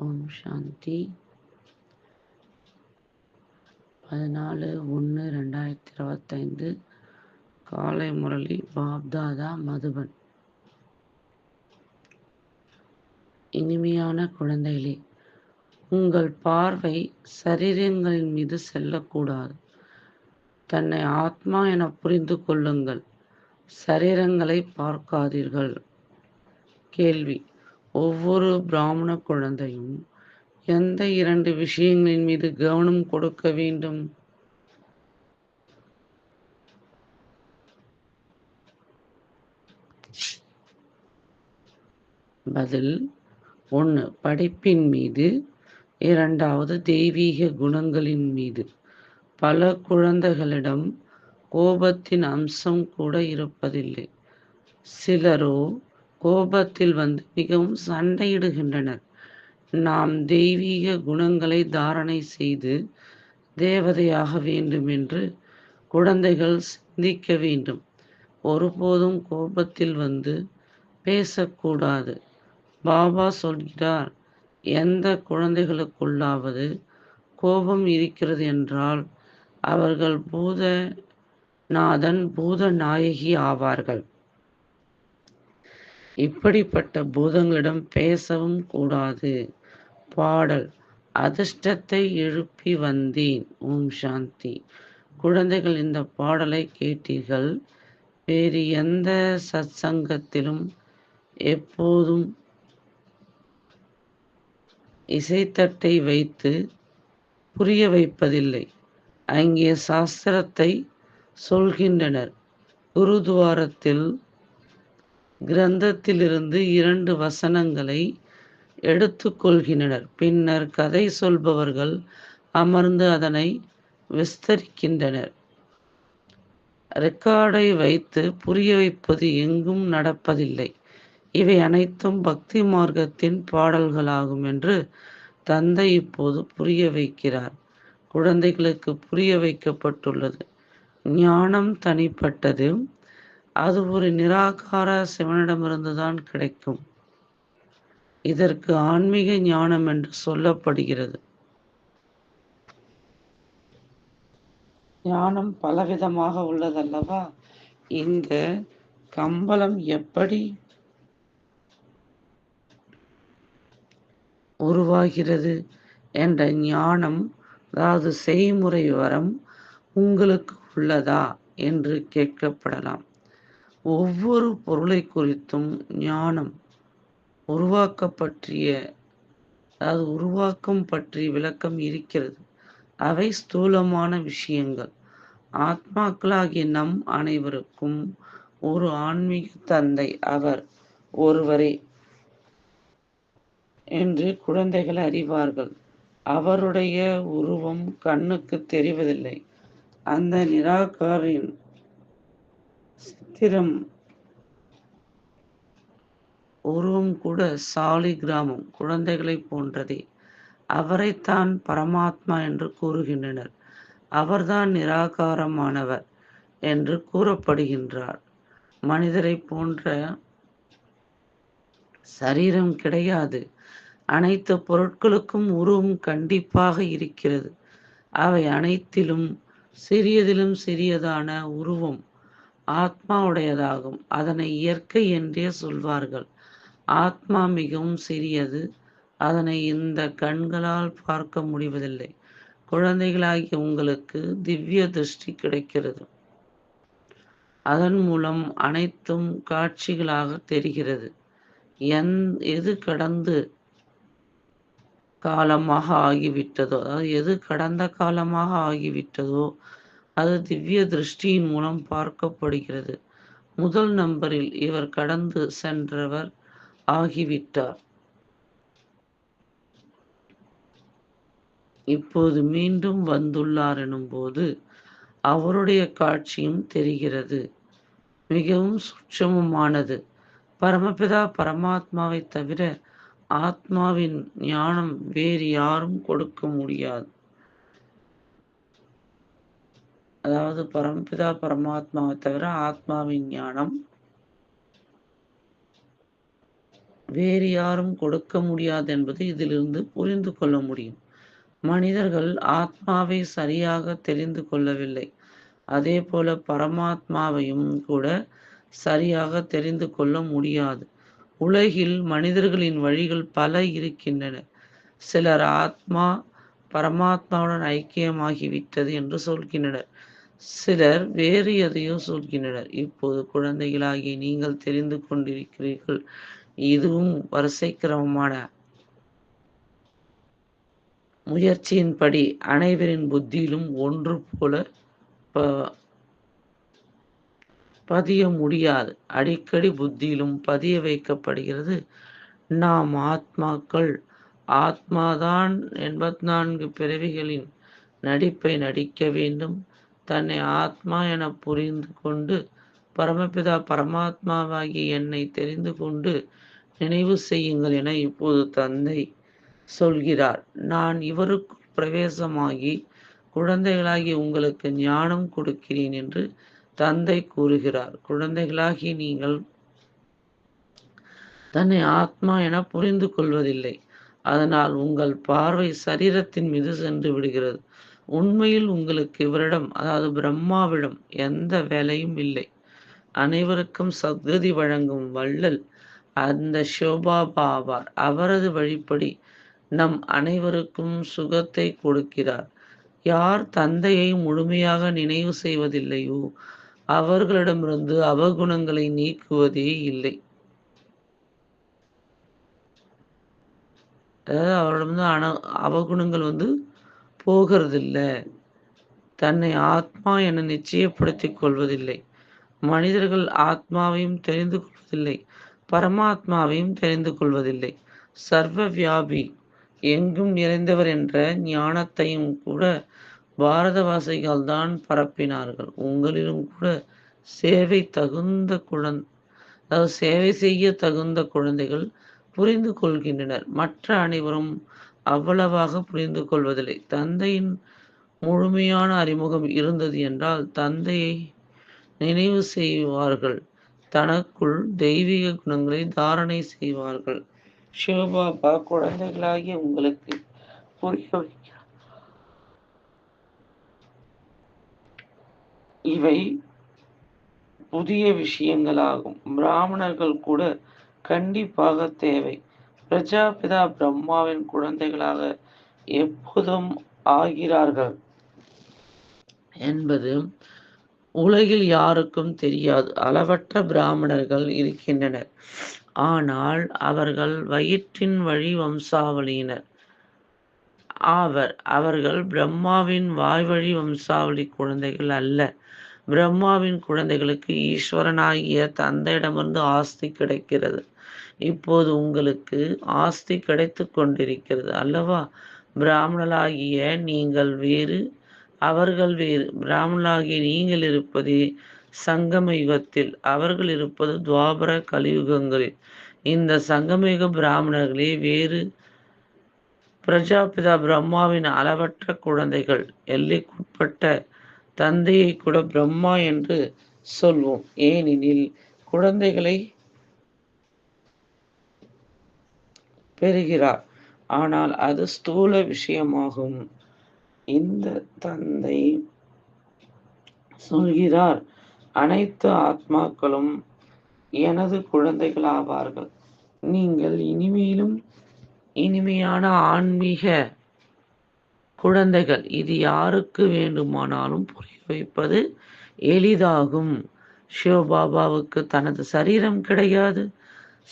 ஓம் சாந்தி. பதினாலு ஒன்று ரெண்டாயிரத்தி இருபத்தைந்து காலை முரளி பாப்தாதா மதுபன். இனிமையான குழந்தைகளே உங்கள் பார்வை சரீரங்களின் மீது செல்லக்கூடாது. தன்னை ஆத்மா என புரிந்து கொள்ளுங்கள். சரீரங்களை பார்க்காதீர்கள். கேள்வி. ஒவ்வொரு பிராமண குழந்தையும் எந்த இரண்டு விஷயங்களின் மீது கவனம் கொடுக்க வேண்டும்? பதில் ஒன்று படிப்பின் மீது இரண்டாவது தெய்வீக குணங்களின் மீது. பல குழந்தைகளிடம் கோபத்தின் அம்சம் கூட இருப்பதில்லை. சிலரோ கோபத்தில் வந்து மிகவும் சண்டையிடுகின்றனர். நாம் தெய்வீக குணங்களை தாரணை செய்து தேவதையாக வேண்டும் என்று குழந்தைகள் சிந்திக்க வேண்டும். ஒருபோதும் கோபத்தில் வந்து பேசக்கூடாது. பாபா சொல்கிறார் எந்த குழந்தைகளுக்குள்ளாவது கோபம் இருக்கிறது என்றால் அவர்கள் பூதநாதன் பூத நாயகி ஆவார்கள். இப்படிப்பட்ட பூதங்களிடம் பேசவும் கூடாது. பாடல் அதிர்ஷ்டத்தை எழுப்பி வந்தேன். ஓம் சாந்தி. குழந்தைகள் இந்த பாடலை கேட்டீர்கள். வேறு எந்த சத்சங்கத்திலும் எப்போதும் இசைத்தட்டை வைத்து புரிய வைப்பதில்லை. அங்கே சாஸ்திரத்தை சொல்கின்றனர். குருதுவாரத்தில் கிரந்தத்திலிருந்து இரண்டு வசனங்களை எடுத்துக்கொள்கின்றனர். பின்னர் கதை சொல்பவர்கள் அமர்ந்து அதனை விஸ்தரிக்கின்றனர். ரெக்கார்டை வைத்து புரிய வைப்பது எங்கும் நடப்பதில்லை. இவை அனைத்தும் பக்தி மார்க்கத்தின் பாடல்களாகும் என்று தந்தை இப்போது புரிய வைக்கிறார். குழந்தைகளுக்கு புரிய வைக்கப்பட்டுள்ளது. ஞானம் தனிப்பட்டது. அது ஒரு நிராகார சிவனிடமிருந்து தான் கிடைக்கும். இதற்கு ஆன்மீக ஞானம் என்று சொல்லப்படுகிறது. ஞானம் பலவிதமாக உள்ளதல்லவா? இந்த கம்பளம் எப்படி உருவாகிறது என்ற ஞானம் அதாவது செய்முறை வரம் உங்களுக்கு உள்ளதா என்று கேட்கப்படலாம். ஒவ்வொரு பொருளை குறித்தும் ஞானம் உருவாக்க பற்றிய அதாவது உருவாக்கம் பற்றி விளக்கம் இருக்கிறது. அவை ஸ்தூலமான விஷயங்கள். ஆத்மாக்களாகிய நம் அனைவருக்கும் ஒரு ஆன்மீக தந்தை அவர் ஒருவரே என்று குழந்தைகள் அறிவார்கள். அவருடைய உருவம் கண்ணுக்கு தெரிவதில்லை. அந்த நிராகாரின் ஸ்திரம். உருவம் கூட சாலி கிராமம் குழந்தைகளை போன்றதே. அவரைத்தான் பரமாத்மா என்று கூறுகின்றனர். அவர்தான் நிராகாரமானவர் என்று கூறப்படுகின்றார். மனிதரை போன்ற சரீரம் கிடையாது. அனைத்து பொருட்களுக்கும் உருவம் கண்டிப்பாக இருக்கிறது. அவை அனைத்திலும் சிறியதிலும் சிறியதான உருவம். ஆத்மாவுடையதாகும். அதனை இயற்கை என்றே சொல்வார்கள். ஆத்மா மிகவும் சிறியது. அதனை இந்த கண்களால் பார்க்க முடிவதில்லை. குழந்தைகளாகிய உங்களுக்கு திவ்ய திருஷ்டி கிடைக்கிறது. அதன் மூலம் அனைத்தும் காட்சிகளாக தெரிகிறது. எந் எது கடந்து காலமாக ஆகிவிட்டதோ அதாவது எது கடந்த காலமாக ஆகிவிட்டதோ அது திவ்ய திருஷ்டியின் மூலம் பார்க்கப்படுகிறது. முதல் நம்பரில் இவர் கடந்து சென்றவர் ஆகிவிட்டார். இப்போது மீண்டும் வந்துள்ளார் எனும்போது அவருடைய காட்சியும் தெரிகிறது. மிகவும் சுட்சமமானது. பரமபிதா பரமாத்மாவை தவிர ஆத்மாவின் ஞானம் வேறு யாரும் கொடுக்க முடியாது. அதாவது பரம்பிதா பரமாத்மாவை தவிர ஆத்மாவின் ஞானம் வேறு யாரும் கொடுக்க முடியாது என்பது இதிலிருந்து புரிந்து கொள்ள முடியும். மனிதர்கள் ஆத்மாவை சரியாக தெரிந்து கொள்ளவில்லை. அதே போல பரமாத்மாவையும் கூட சரியாக தெரிந்து கொள்ள முடியாது. உலகில் மனிதர்களின் வழிகள் பல இருக்கின்றன. சிலர் ஆத்மா பரமாத்மாவுடன் ஐக்கியமாகிவிட்டது என்று சொல்கின்றனர். சிலர் வேறு எதையோ சொல்கின்றனர். இப்போது குழந்தைகளாகி நீங்கள் தெரிந்து கொண்டிருக்கிறீர்கள். இதுவும் வரிசை கிரமமான முயற்சியின்படி அனைவரின் புத்தியிலும் ஒன்று போல ப- பதிய முடியாது. அடிக்கடி புத்தியிலும் பதிய வைக்கப்படுகிறது. நாம் ஆத்மாக்கள் ஆத்மாதான் எண்பத்தி நான்கு பிறவிகளின் நடிப்பை நடிக்க வேண்டும். தன்னை ஆத்மா என புரிந்து கொண்டு பரமபிதா பரமாத்மாவாகி என்னை தெரிந்து கொண்டு நினைவு செய்யுங்கள் என இப்போது தந்தை சொல்கிறார். நான் இவருக்குள் பிரவேசமாகி குழந்தைகளாகி உங்களுக்கு ஞானம் கொடுக்கிறேன் என்று தந்தை கூறுகிறார். குழந்தைகளாகி நீங்கள் தன்னை ஆத்மா என புரிந்து கொள்வதில்லை. அதனால் உங்கள் பார்வை சரீரத்தின் மீது சென்று விடுகிறது. உண்மையில் உங்களுக்கு இவரிடம் அதாவது பிரம்மாவிடம் எந்த வேலையும் இல்லை. அனைவருக்கும் சத்கதி வழங்கும் வள்ளல் அந்த ஷோபாபா ஆவார் அவரது வழிப்படி நம் அனைவருக்கும் சுகத்தை கொடுக்கிறார். யார் தந்தையை முழுமையாக நினைவு செய்வதில்லையோ அவர்களிடமிருந்து அவகுணங்களை நீக்குவதே இல்லை. அதாவது அவரிடம் அன அவகுணங்கள் வந்து போகிறதில்லை. தன்னை ஆத்மா என நிச்சயப்படுத்திக் கொள்வதில்லை. மனிதர்கள் ஆத்மாவையும் தெரிந்து கொள்வதில்லை. பரமாத்மாவையும் தெரிந்து கொள்வதில்லை. சர்வ வியாபி எங்கும் நிறைந்தவர் என்ற ஞானத்தையும் கூட பாரதவாசிகள் தான் பரப்பினார்கள். உங்களிலும் கூட சேவை தகுந்த குழந்தை அதாவது சேவை செய்ய தகுந்த குழந்தைகள் புரிந்து கொள்கின்றனர் மற்ற அனைவரும் அவ்வளவாக புரிந்து கொள்வதில்லை தந்தையின் முழுமையான அறிமுகம் இருந்தது என்றால் தந்தையை நினைவு செய்வார்கள். தனக்குள் தெய்வீக குணங்களை தாரணை செய்வார்கள். சிவபாபா குழந்தைகளாகிய உங்களுக்கு புரிய வைக்கிறார். இவை புதிய விஷயங்களாகும். பிராமணர்கள் கூட கண்டிப்பாக தேவை. பிரஜாபிதா பிரம்மாவின் குழந்தைகளாக எப்போதும் ஆகிறார்கள் என்பது உலகில் யாருக்கும் தெரியாது. அளவற்ற பிராமணர்கள் இருக்கின்றனர். ஆனால் அவர்கள் வயிற்றின் வழி வம்சாவளியினர் ஆவர் அவர்கள் பிரம்மாவின் வாய்வழி வம்சாவளி குழந்தைகள் அல்ல. பிரம்மாவின் குழந்தைகளுக்கு ஈஸ்வரனாகிய தந்தையிடமிருந்து ஆஸ்தி கிடைக்கிறது. இப்போது உங்களுக்கு ஆஸ்தி கிடைத்து கொண்டிருக்கிறது அல்லவா? பிராமணராகிய நீங்கள் வேறு அவர்கள் வேறு. பிராமணாகிய நீங்கள் இருப்பது சங்கம யுகத்தில் அவர்கள் இருப்பது துவாபர கலியுகங்களில். இந்த சங்கமயுக பிராமணர்களே வேறு. பிரஜாபிதா பிரம்மாவின் அளவற்ற குழந்தைகள் எல்லைக்குட்பட்ட தந்தையை கூட பிரம்மா என்று சொல்வோம். ஏனெனில் குழந்தைகளை பெறுகிறார். ஆனால் அது ஸ்தூல விஷயமாகும். இந்த தந்தை சொல்கிறார் அனைத்து ஆத்மாக்களும் எனது குழந்தைகள் ஆவார்கள் நீங்கள் இனிமேலும் இனிமையான ஆன்மீக குழந்தைகள். இது யாருக்கு வேண்டுமானாலும் புரிய வைப்பது எளிதாகும். சிவபாபாவுக்கு தனது சரீரம் கிடையாது.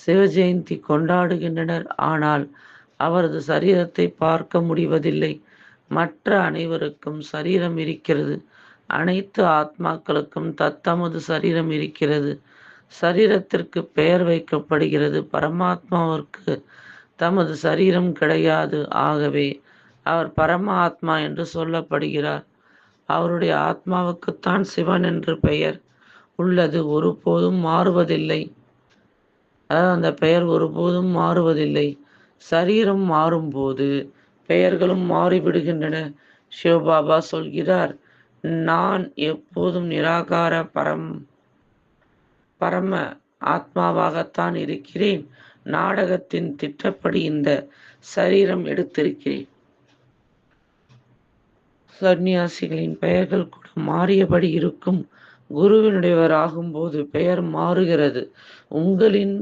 சிவஜெயந்தி கொண்டாடுகின்றனர். ஆனால் அவரது சரீரத்தை பார்க்க முடிவதில்லை. மற்ற அனைவருக்கும் சரீரம் இருக்கிறது. அனைத்து ஆத்மாக்களுக்கும் தத்தமது சரீரம் இருக்கிறது. சரீரத்திற்கு பெயர் வைக்கப்படுகிறது. பரமாத்மாவிற்கு தமது சரீரம் கிடையாது. ஆகவே அவர் பரமாத்மா என்று சொல்லப்படுகிறார். அவருடைய ஆத்மாவுக்குத்தான் சிவன் என்று பெயர் உள்ளது. ஒருபோதும் மாறுவதில்லை. அதாவது அந்த பெயர் ஒருபோதும் மாறுவதில்லை. சரீரம் மாறும்போது பெயர்களும் மாறிவிடுகின்றன. சிவபாபா சொல்கிறார் நான் எப்போதும் நிராகார பரம் பரம ஆத்மாவாகத்தான் இருக்கிறேன். நாடகத்தின் திட்டப்படி இந்த சரீரம் எடுத்திருக்கிறேன். சந்நியாசிகளின் பெயர்கள் கூட மாறியபடி இருக்கும். குருவினுடையவர் ஆகும்போது பெயர் மாறுகிறது. உங்களின்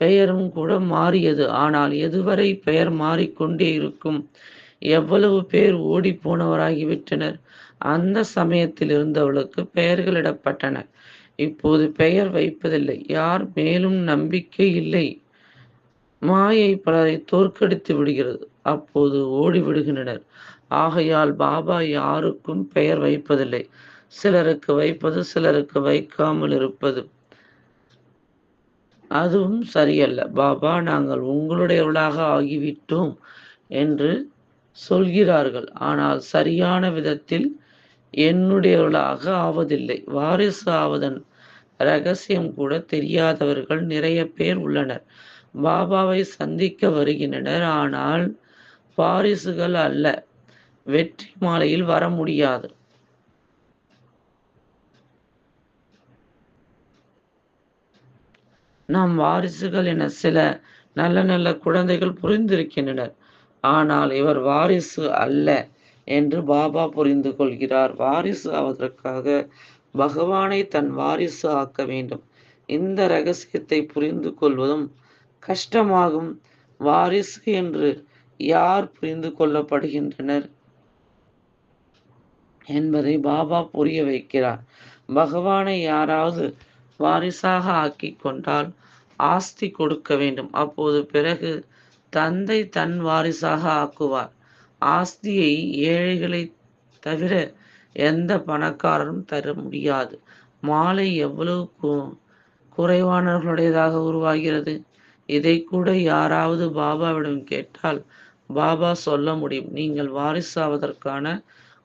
பெயரும் கூட மாறியது. ஆனால் எதுவரை பெயர் மாறிக்கொண்டே இருக்கும்? எவ்வளவு பேர் ஓடி போனவராகிவிட்டனர்? அந்த சமயத்தில் இருந்தவளுக்கு பெயர்களிடப்பட்டன. இப்போது பெயர் வைப்பதில்லை. யார் மேலும் நம்பிக்கை இல்லை. மாயை பலரை தோற்கடித்து விடுகிறது. அப்போது ஓடி விடுகின்றனர் ஆகையால் பாபா யாருக்கும் பெயர் வைப்பதில்லை. சிலருக்கு வைப்பது சிலருக்கு வைக்காமல் இருப்பது. அதுவும் சரியல்ல. பாபா நாங்கள் உங்களுடையவர்களாக ஆகிவிட்டோம் என்று சொல்கிறார்கள். ஆனால் சரியான விதத்தில் என்னுடையவளாக ஆவதில்லை. வாரிசு ஆவதன் ரகசியம் கூட தெரியாதவர்கள் நிறைய பேர் உள்ளனர். பாபாவை சந்திக்க வருகின்றனர். ஆனால் வாரிசுகள் அல்ல. வெற்றி மாலையில் வர முடியாது. நாம் வாரிசுகள் என சில நல்ல நல்ல குழந்தைகள் புரிந்திருக்கின்றனர். ஆனால் இவர் வாரிசு அல்ல என்று பாபா புரிந்து கொள்கிறார். வாரிசு ஆவதற்காக பகவானை தன் வாரிசு ஆக்க வேண்டும். இந்த ரகசியத்தை புரிந்து கொள்வதும் கஷ்டமாகும். வாரிசு என்று யார் புரிந்து கொள்ளப்படுகின்றனர் என்பதை பாபா புரிய வைக்கிறார். பகவானை யாராவது வாரிசாக ஆக்கி கொண்டால் ஆஸ்தி கொடுக்க வேண்டும். அப்போது பிறகு தந்தை தன் வாரிசாக ஆக்குவார். ஆஸ்தியை ஏழைகளை தவிர எந்த பணக்காரரும் தர முடியாது. மாலை எவ்வளவு குறைவானவர்களுடையதாக உருவாகிறது? இதை கூட யாராவது பாபாவிடம் கேட்டால் பாபா சொல்ல முடியும். நீங்கள் வாரிசாவதற்கான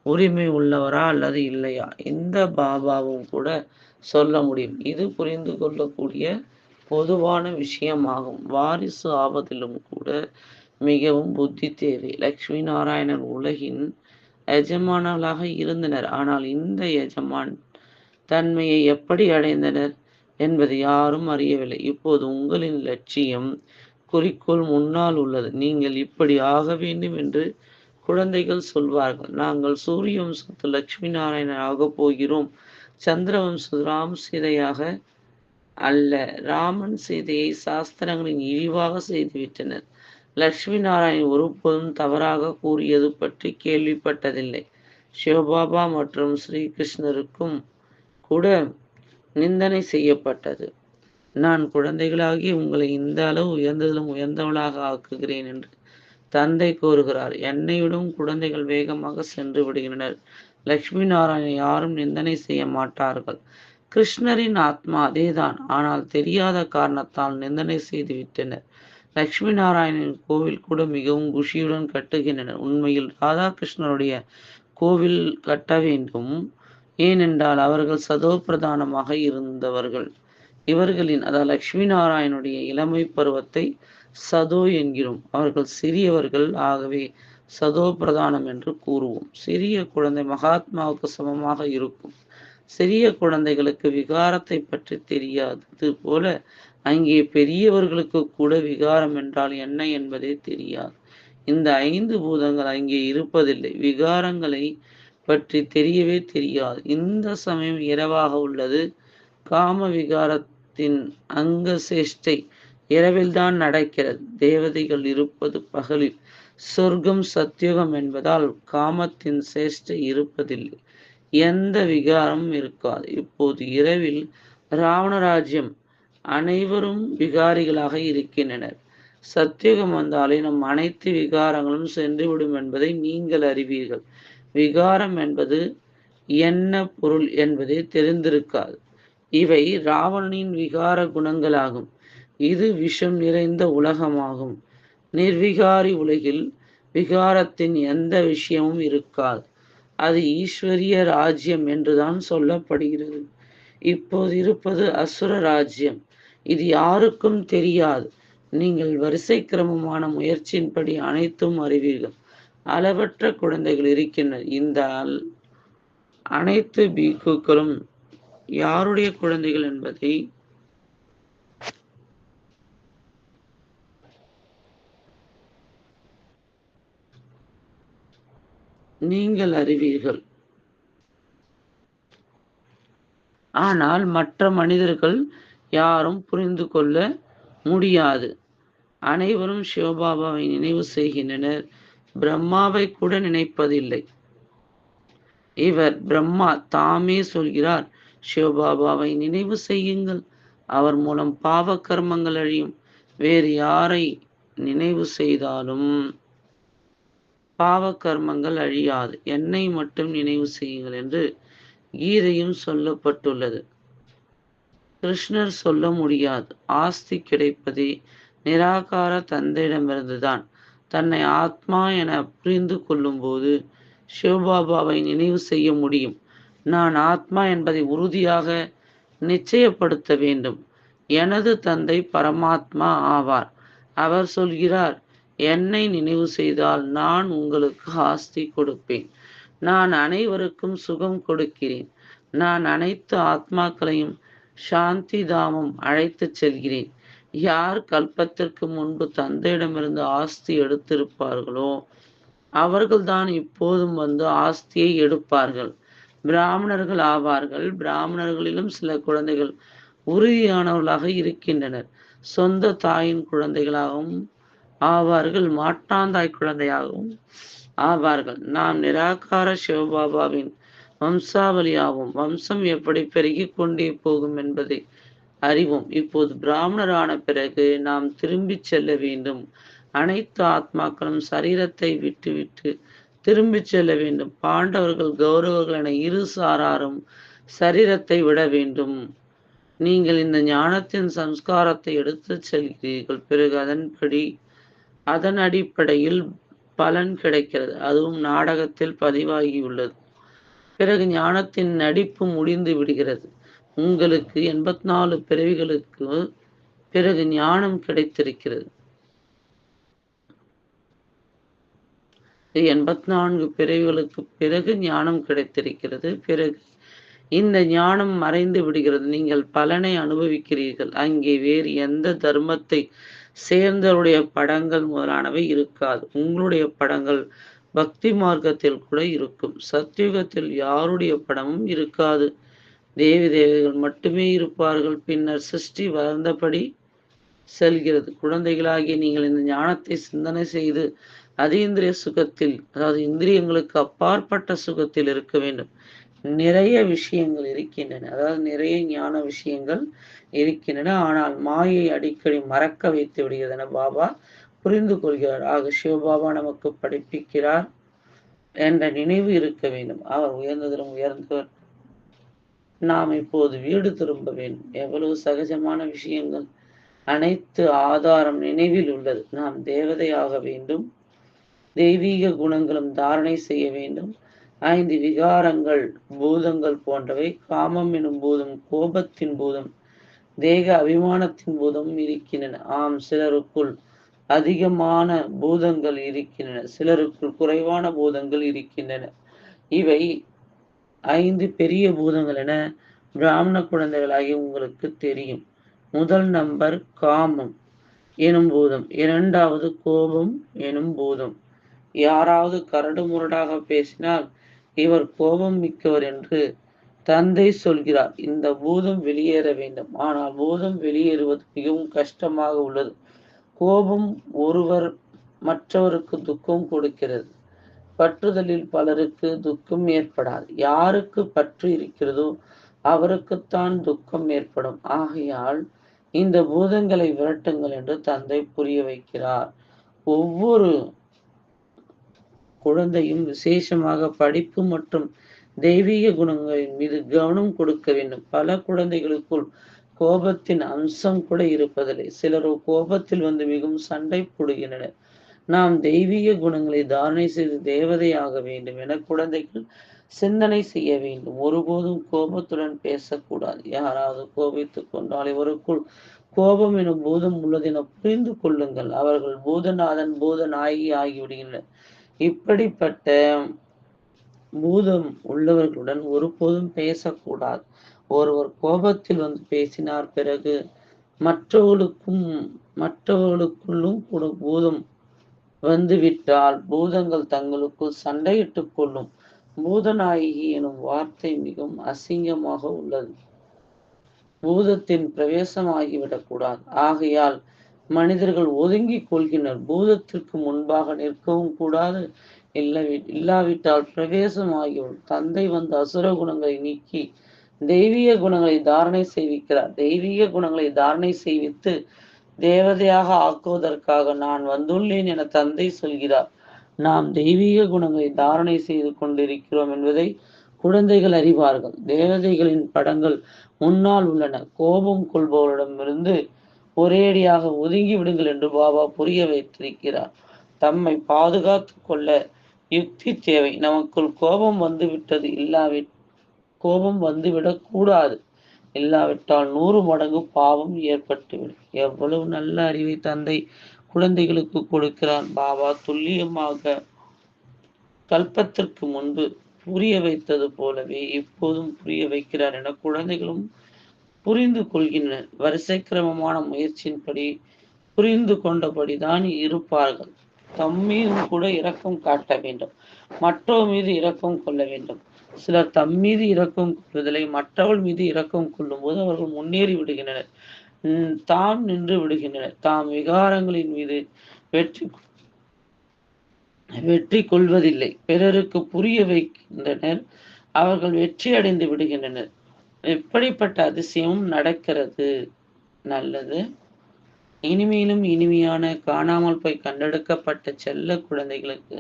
உரிமை உள்ளவரா அல்லது இல்லையா? இந்த பாபாவும் கூட சொல்ல முடியும். இது புரிந்து கொள்ளக்கூடிய பொதுவான விஷயமாகும். வாரிசு ஆவதிலும் கூட மிகவும் புத்தி தேவை. லக்ஷ்மி நாராயணன் உலகின் எஜமானர்களாக இருந்தனர். ஆனால் இந்த எஜமான் தன்மையை எப்படி அடைந்தனர் என்பதை யாரும் அறியவில்லை. இப்போது உங்களின் லட்சியம் குறிக்கோள் முன்னால் உள்ளது. நீங்கள் இப்படி ஆக வேண்டும் என்று குழந்தைகள் சொல்வார்கள். நாங்கள் சூரிய வம்சத்து லட்சுமி நாராயணன் ஆகப் போகிறோம். சந்திர ராம் சீதையாக அல்ல. ராமன் சீதையை சாஸ்திரங்களின் இழிவாக செய்துவிட்டனர். லட்சுமி நாராயண் ஒருபோதும் தவறாக கூறியது பற்றி கேள்விப்பட்டதில்லை. சிவபாபா மற்றும் ஸ்ரீகிருஷ்ணருக்கும் கூட நிந்தனை செய்யப்பட்டது. நான் குழந்தைகளாகி உங்களை இந்த அளவு உயர்ந்ததிலும் உயர்ந்தவளாக ஆக்குகிறேன் என்று தந்தை கூறுகிறார். என்னையுடன் குழந்தைகள் வேகமாக சென்று விடுகின்றனர். லட்சுமி நாராயணன் யாரும் நிந்தனை செய்ய மாட்டார்கள். கிருஷ்ணரின் ஆத்மா அதேதான். ஆனால் தெரியாத காரணத்தால் நிந்தனை செய்து விட்டனர். லட்சுமி நாராயணன் கோவில் கூட மிகவும் குஷியுடன் கட்டுகின்றனர். உண்மையில் ராதாகிருஷ்ணருடைய கோவில் கட்ட வேண்டும். ஏனென்றால் அவர்கள் சதோ பிரதானமாக இருந்தவர்கள். இவர்களின் அதாவது லட்சுமி நாராயணனுடைய இளமை பருவத்தை சதோ என்கிறோம். அவர்கள் சிறியவர்கள். ஆகவே சதோ பிரதானம் என்று கூறுவோம். சிறிய குழந்தை மகாத்மாவுக்கு சமமாக இருக்கும். சிறிய குழந்தைகளுக்கு விகாரத்தை பற்றி தெரியாதது போல அங்கே பெரியவர்களுக்கு கூட விகாரம் என்றால் என்ன என்பதே தெரியாது. இந்த ஐந்து பூதங்கள் அங்கே இருப்பதில்லை. விகாரங்களை பற்றி தெரியவே தெரியாது. இந்த சமயம் இரவாக உள்ளது. காம விகாரத்தின் அங்க சேஷ்டை இரவில்தான் நடக்கிறது. தேவதைகள் இருப்பது பகலில். சொர்க்கம் சத்தியுகம் என்பதால் காமத்தின் சேஷ்டை இருப்பதில்லை. எந்த விகாரமும் இருக்காது. இப்போது இரவில் ராவணராஜ்யம் அனைவரும் விகாரிகளாக இருக்கின்றனர். சத்தியுகம் வந்தாலே நம் அனைத்து விகாரங்களும் சென்றுவிடும் என்பதை நீங்கள் அறிவீர்கள். விகாரம் என்பது என்ன பொருள் என்பதே தெரிந்திருக்காது. இவை ராவணனின் விகார குணங்களாகும். இது விஷம் நிறைந்த உலகமாகும். நிர்விகாரி உலகில் விகாரத்தின் எந்த விஷயமும் இருக்காது. அது ஈஸ்வரிய ராஜ்யம் என்றுதான் சொல்லப்படுகிறது. இப்போது இருப்பது அசுர ராஜ்யம். இது யாருக்கும் தெரியாது. நீங்கள் வரிசை கிரமமான முயற்சியின்படி அனைத்தும் அறிவீர்கள். அளவற்ற குழந்தைகள் இருக்கின்றனர். இந்த அனைத்து பீக்குகளும் யாருடைய குழந்தைகள் என்பதை நீங்கள் அறிவீர்கள். ஆனால் மற்ற மனிதர்கள் யாரும் புரிந்து கொள்ள முடியாது. அனைவரும் சிவபாபாவை நினைவு செய்கின்றனர். பிரம்மாவை கூட நினைப்பதில்லை. இவர் பிரம்மா தாமே சொல்கிறார் சிவபாபாவை நினைவு செய்யுங்கள். அவர் மூலம் பாவ கர்மங்கள் அழியும். வேறு யாரை நினைவு செய்தாலும் பாவ கர்மங்கள் அழியாது. என்னை மட்டும் நினைவு செய்யுங்கள் என்று கீதையும் சொல்லப்பட்டுள்ளது. கிருஷ்ணர் சொல்ல முடியாது. ஆஸ்தி கிடைப்பதே நிராகார தந்தையிடமிருந்துதான். தன்னை ஆத்மா என புரிந்து கொள்ளும்போது சிவபாபாவை நினைவு செய்ய முடியும். நான் ஆத்மா என்பதை உறுதியாக நிச்சயப்படுத்த வேண்டும். எனது தந்தை பரமாத்மா ஆவார். அவர் சொல்கிறார் என்னை நினைவு செய்தால் நான் உங்களுக்கு ஆஸ்தி கொடுப்பேன். நான் அனைவருக்கும் சுகம் கொடுக்கிறேன். நான் அனைத்து ஆத்மாக்களையும் சாந்தி தாமம் அழைத்து செல்கிறேன். யார் கல்பத்திற்கு முன்பு தந்தையிடமிருந்து ஆஸ்தி எடுத்திருப்பார்களோ அவர்கள்தான் இப்போதும் வந்து ஆஸ்தியை எடுப்பார்கள். பிராமணர்கள் ஆவார்கள். பிராமணர்களிலும் சில குழந்தைகள் உறுதியானவர்களாக இருக்கின்றனர். சொந்த தாயின் குழந்தைகளாகவும் ஆவார்கள் மாட்டாந்தாய் குழந்தையாகவும். ஆவார்கள் நாம் நிராகார சிவபாபாவின் வம்சாவளியாகவும் வம்சம் எப்படி பெருகி கொண்டே போகும் என்பதை அறிவோம். இப்போது பிராமணரான பிறகு நாம் திரும்பிச் செல்ல வேண்டும். அனைத்து ஆத்மாக்களும் சரீரத்தை விட்டுவிட்டு திரும்பிச் செல்ல வேண்டும். பாண்டவர்கள் கௌரவர்கள் என இரு சாராரும் சரீரத்தை விட வேண்டும். நீங்கள் இந்த ஞானத்தின் சம்ஸ்காரத்தை எடுத்துச் செல்கிறீர்கள். பிறகு அதன்படி அதன் அடிப்படையில் பலன் கிடைக்கிறது. அதுவும் நாடகத்தில் பதிவாகியுள்ளது. பிறகு ஞானத்தின் நடிப்பு முடிந்து விடுகிறது. உங்களுக்கு எண்பத்தி நாலு பிறவிகளுக்கு பிறகு ஞானம் கிடைத்திருக்கிறது. எண்பத்தி நான்கு பிறவிகளுக்கு பிறகு ஞானம் கிடைத்திருக்கிறது. பிறகு இந்த ஞானம் மறைந்து விடுகிறது. நீங்கள் பலனை அனுபவிக்கிறீர்கள். அங்கே வேறு எந்த தர்மத்தை சேர்ந்தவருடைய படங்கள் முதலானவை இருக்காது. உங்களுடைய படங்கள் பக்தி மார்க்கத்தில் கூட இருக்கும். சத்யுகத்தில் யாருடைய படமும் இருக்காது. தேவி தேவிகள் மட்டுமே இருப்பார்கள். பின்னர் சிருஷ்டி வளர்ந்தபடி செல்கிறது. குழந்தைகளாகிய நீங்கள் இந்த ஞானத்தை சிந்தனை செய்து அதீந்திரிய சுகத்தில் அதாவது இந்திரியங்களுக்கு அப்பாற்பட்ட சுகத்தில் இருக்க வேண்டும். நிறைய விஷயங்கள் இருக்கின்றன. அதாவது நிறைய ஞான விஷயங்கள் இருக்கின்றன. ஆனால் மாயை அடிக்கடி மறக்க வைத்து விடுகிறது என பாபா புரிந்து கொள்கிறார். ஆக சிவபாபா நமக்கு படிப்பிக்கிறார் என்ற நினைவு இருக்க வேண்டும். அவர் உயர்ந்ததிலும் உயர்ந்தவர். நாம் இப்போது வீடு திரும்ப வேண்டும். எவ்வளவு சகஜமான விஷயங்கள். அனைத்து ஆதாரம் நினைவில் உள்ளது. நாம் தேவதையாக வேண்டும். தெய்வீக குணங்களும் தாரணை செய்ய வேண்டும். ஐந்து விகாரங்கள் பூதங்கள் போன்றவை காமம் எனும் பூதம் கோபத்தின் பூதம் தேக அபிமானத்தின் பூதம் இருக்கின்றன. ஆம் சிலருக்குள் அதிகமான பூதங்கள் இருக்கின்றன. சிலருக்குள் குறைவான பூதங்கள் இருக்கின்றன. இவை ஐந்து பெரிய பூதங்கள் என பிராமண குழந்தைகளாகி உங்களுக்கு தெரியும். முதல் நம்பர் காமம் எனும் பூதம். இரண்டாவது கோபம் எனும் பூதம். யாராவது கரடு முரடாக பேசினால் இவர் கோபம் மிக்கவர் என்று தந்தை சொல்கிறார் இந்த பூதம் வெளியேற வேண்டும். ஆனால் பூதம் வெளியேறுவது மிகவும் கஷ்டமாக உள்ளது. கோபம் ஒருவர் மற்றவருக்கு துக்கம் கொடுக்கிறது. பற்றுதலில் பலருக்கு துக்கம் ஏற்படாது. யாருக்கு பற்று இருக்கிறதோ அவருக்குத்தான் துக்கம் ஏற்படும். ஆகையால் இந்த பூதங்களை விரட்டுங்கள் என்று தந்தை புரிய வைக்கிறார். ஒவ்வொரு குழந்தையும் விசேஷமாக படிப்பு மற்றும் தெய்வீக குணங்களின் மீது கவனம் கொடுக்க வேண்டும். பல குழந்தைகளுக்குள் கோபத்தின் அம்சம் கூட இருப்பதில்லை. சிலர் கோபத்தில் வந்து மிகவும் சண்டை போடுகின்றனர். நாம் தெய்வீக குணங்களை தாரணை செய்து தேவதையாக வேண்டும் என குழந்தைகள் சிந்தனை செய்ய வேண்டும். ஒருபோதும் கோபத்துடன் பேசக்கூடாது. யாராவது கோபித்துக் கொண்டால் இவருக்குள் கோபம் எனும் பூதம் உள்ளது என புரிந்து கொள்ளுங்கள். அவர்கள் பூதநாதன் பூத நாயகி ஆகிவிடுகின்றனர். இப்படிப்பட்ட பூதம் உள்ளவர்களுடன் ஒருபோதும் பேசக்கூடாது. ஒருவர் கோபத்தில் வந்து பேசினார் பிறகு மற்றவர்களுக்கும் மற்றவர்களுக்குள்ளும் கூட பூதம் வந்துவிட்டால் பூதங்கள் தங்களுக்குள் சண்டையிட்டுக் கொள்ளும். பூதநாயகி எனும் வார்த்தை மிகவும் அசிங்கமாக உள்ளது. பூதத்தின் பிரவேசமாகிவிடக்கூடாது ஆகையால் மனிதர்கள் ஒதுங்கிக் கொள்கின்றனர். பூதத்திற்கு முன்பாக நிற்கவும் கூடாது. இல்லாவிட்டால் பிரவேசமாகிவிடும். தந்தை வந்து அசுர குணங்களை நீக்கி தெய்வீக குணங்களை தாரணை செய்விக்கிறார். தெய்வீக குணங்களை தாரணை செய்வித்து தேவதையாக ஆக்குவதற்காக நான் வந்துள்ளேன் என தந்தை சொல்கிறார். நாம் தெய்வீக குணங்களை தாரணை செய்து கொண்டிருக்கிறோம் என்பதை குழந்தைகள் அறிவார்கள். தேவதைகளின் படங்கள் முன்னால் உள்ளன. கோபம் கொள்பவரிடமிருந்து ஒரேடியாக ஒதுங்கி விடுங்கள் என்று பாபா புரிய வைத்திருக்கிறார். தம்மை பாதுகாத்து கொள்ள யுக்தி தேவை. நமக்குள் கோபம் வந்துவிட்டது இல்லாவி கோபம் வந்துவிடக் கூடாது. இல்லாவிட்டால் நூறு மடங்கு பாவம் ஏற்பட்டுவிடும். எவ்வளவு நல்ல அறிவை தந்தை குழந்தைகளுக்கு கொடுக்கிறார் பாபா துல்லியமாக கல்பத்திற்கு முன்பு புரிய வைத்தது போலவே இப்போதும் புரிய வைக்கிறார் என குழந்தைகளும் புரிந்து கொள்கின்றனர். வரிசை கிரமமான முயற்சியின்படி புரிந்து கொண்டபடிதான் இருப்பார்கள். தம்மீதும் கூட இரக்கம் காட்ட வேண்டும். மற்றவர் மீது இரக்கம் கொள்ள வேண்டும். சிலர் தம் மீது இரக்கம் கொள்வதில்லை மற்றவர்கள் மீது இரக்கம் கொள்ளும் போது அவர்கள் முன்னேறி விடுகின்றனர். தாம் நின்று விடுகின்றனர். தாம் விகாரங்களின் மீது வெற்றி வெற்றி கொள்வதில்லை. பிறருக்கு புரிய வைக்கின்றனர். அவர்கள் வெற்றி அடைந்து விடுகின்றனர். எப்படிப்பட்ட அதிசயமும் நடக்கிறது. நல்லது. இனிமையிலும் இனிமையான காணாமல் போய் கண்டெடுக்கப்பட்ட செல்ல குழந்தைகளுக்கு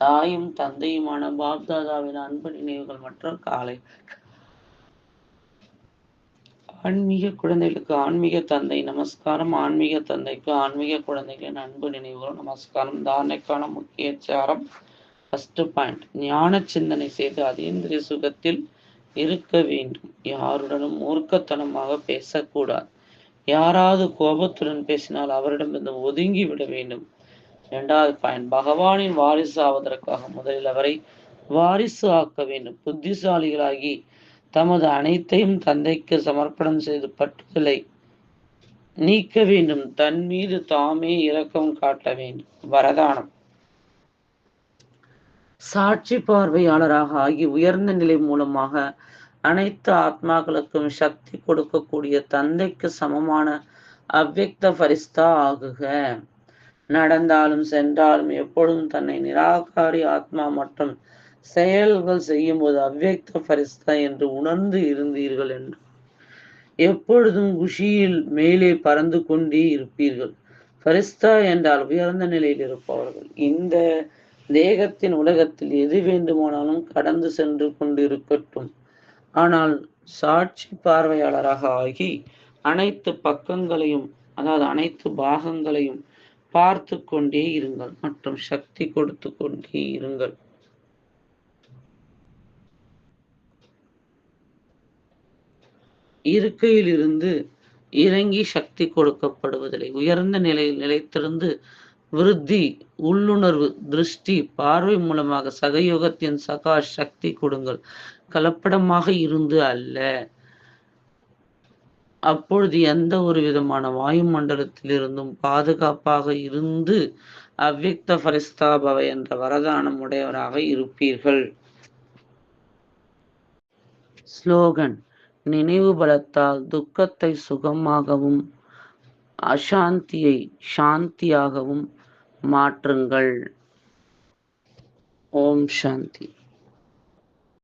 தாயும் தந்தையுமான பாப்தாதாவின் அன்பு நினைவுகள் மற்றும் காலை ஆன்மீக குழந்தைகளுக்கு ஆன்மீக தந்தை நமஸ்காரம். ஆன்மீக தந்தைக்கு ஆன்மீக குழந்தைகளின் அன்பு நினைவுகள் நமஸ்காரம். தாரணைக்கான முக்கிய சாரம். ஃபர்ஸ்ட் பாயிண்ட் ஞான சிந்தனை செய்து அதீந்திரிய சுகத்தில் இருக்க வேண்டும். யாருடனும் மூர்க்கத்தனமாக பேசக்கூடாது. யாராவது கோபத்துடன் பேசினால் அவரிடமிருந்து ஒதுங்கி விட வேண்டும். இரண்டாவது பாயிண்ட் பகவானின் வாரிசு ஆவதற்காக முதலில் அவரை வாரிசு ஆக்க வேண்டும். புத்திசாலிகளாகி தமது அனைத்தையும் தந்தைக்கு சமர்ப்பணம் செய்து பட்டுதலை நீக்க வேண்டும். தன் மீது தாமே இரக்கம் காட்ட வேண்டும். வரதானம். சாட்சி பார்வையாளராக ஆகி உயர்ந்த நிலை மூலமாக அனைத்து ஆத்மாக்களுக்கும் சக்தி கொடுக்கக்கூடிய தந்தைக்கு சமமான அவ்வக்த பரிஸ்தா ஆகுக. நடந்தாலும் சென்றாலும் எப்பொழுதும் தன்னை நிராகாரி ஆத்மா மற்றும் செயல்கள் செய்யும் போது அவ்வக்த பரிஸ்தா என்று உணர்ந்து இருந்தீர்கள் என்று. எப்பொழுதும் குஷியில் மேலே பறந்து கொண்டே இருப்பீர்கள். பரிஸ்தா என்றால் உயர்ந்த நிலையில் இருப்பவர்கள். இந்த தேகத்தின் உலகத்தில் எது வேண்டுமானாலும் கடந்து சென்று கொண்டிருக்கட்டும். ஆனால் சாட்சி பார்வையாளராக ஆகி அனைத்து பக்கங்களையும் அதாவது அனைத்து பாகங்களையும் பார்த்து கொண்டே இருங்கள் மற்றும் சக்தி கொடுத்து கொண்டே இருங்கள். இருக்கையிலிருந்து இறங்கி சக்தி கொடுக்கப்படுவதில்லை. உயர்ந்த நிலையில் நிலைத்திருந்து விருத்தி உள்ளுணர்வு திருஷ்டி பார்வை மூலமாக சகயோகத்தின் சகா சக்தி கொடுங்கள். கலப்படமாக இருந்து அல்ல. அப்பொழுது எந்த ஒரு விதமான வாயுமண்டலத்திலிருந்தும் பாதுகாப்பாக இருந்து அவ்வக்த பரிஸ்தாபவ என்ற வரதானம் உடையவராக இருப்பீர்கள். ஸ்லோகன் நினைவு பலத்தால் துக்கத்தை சுகமாகவும் அசாந்தியை சாந்தியாகவும் மாற்றுங்கள். ஓம் சாந்தி.